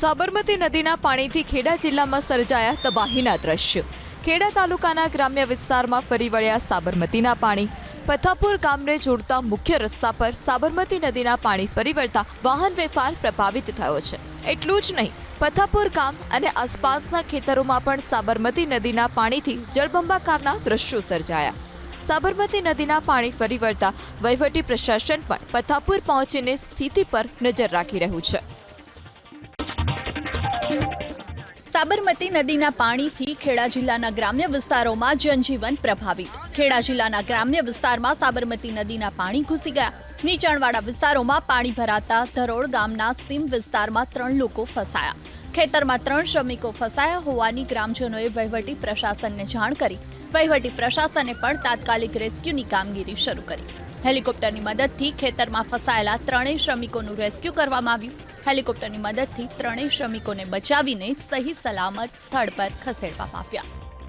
સાબરમતી નદીના પાણીથી ખેડા જિલ્લામાં સર્જાયા તબાહીના દ્રશ્યો. ખેડા તાલુકાના ગ્રામ્ય વિસ્તારમાં ફરી વળ્યા સાબરમતીના પાણી. પથાપુર ગામને જોડતા મુખ્ય રસ્તા પર સાબરમતી નદીના પાણી ફરી વળતા વાહન વ્યવહાર પ્રભાવિત થયો છે. એટલું જ નહીં, પથાપુર ગામ અને આસપાસના ખેતરોમાં પણ સાબરમતી નદીના પાણીથી જળબંબાકારના દ્રશ્યો સર્જાયા. સાબરમતી નદીના પાણી ફરી વળતા વહીવટી પ્રશાસન પણ પથાપુર પહોંચીને સ્થિતિ પર નજર રાખી રહ્યું છે. સાબરમતી નદીના પાણીથી ખેડા જિલ્લાના ગ્રામ્ય વિસ્તારોમાં જનજીવન પ્રભાવિત. ખેડા જિલ્લાના ગ્રામ્ય વિસ્તારમાં સાબરમતી નદીના પાણી ઘૂસી ગયા. નીચાણવાળા વિસ્તારોમાં પાણી ભરાતા ધરોડ ગામના સીમ વિસ્તારમાં ત્રણ લોકો ફસાયા. ખેતરમાં ત્રણ શ્રમિકો ફસાયા હોવાની ગ્રામજનોએ વહીવટી પ્રશાસનને જાણ કરી. વહીવટી પ્રશાસને પણ તાત્કાલિક રેસ્ક્યુની કામગીરી શરૂ કરી. હેલિકોપ્ટરની મદદથી ખેતરમાં ફસાયેલા ત્રણેય શ્રમિકોનું રેસ્ક્યુ કરવામાં આવ્યું. હેલિકોપ્ટરની મદદથી ત્રણેય શ્રમિકોને બચાવીને સહી સલામત સ્થળ પર ખસેડવામાં આવ્યા.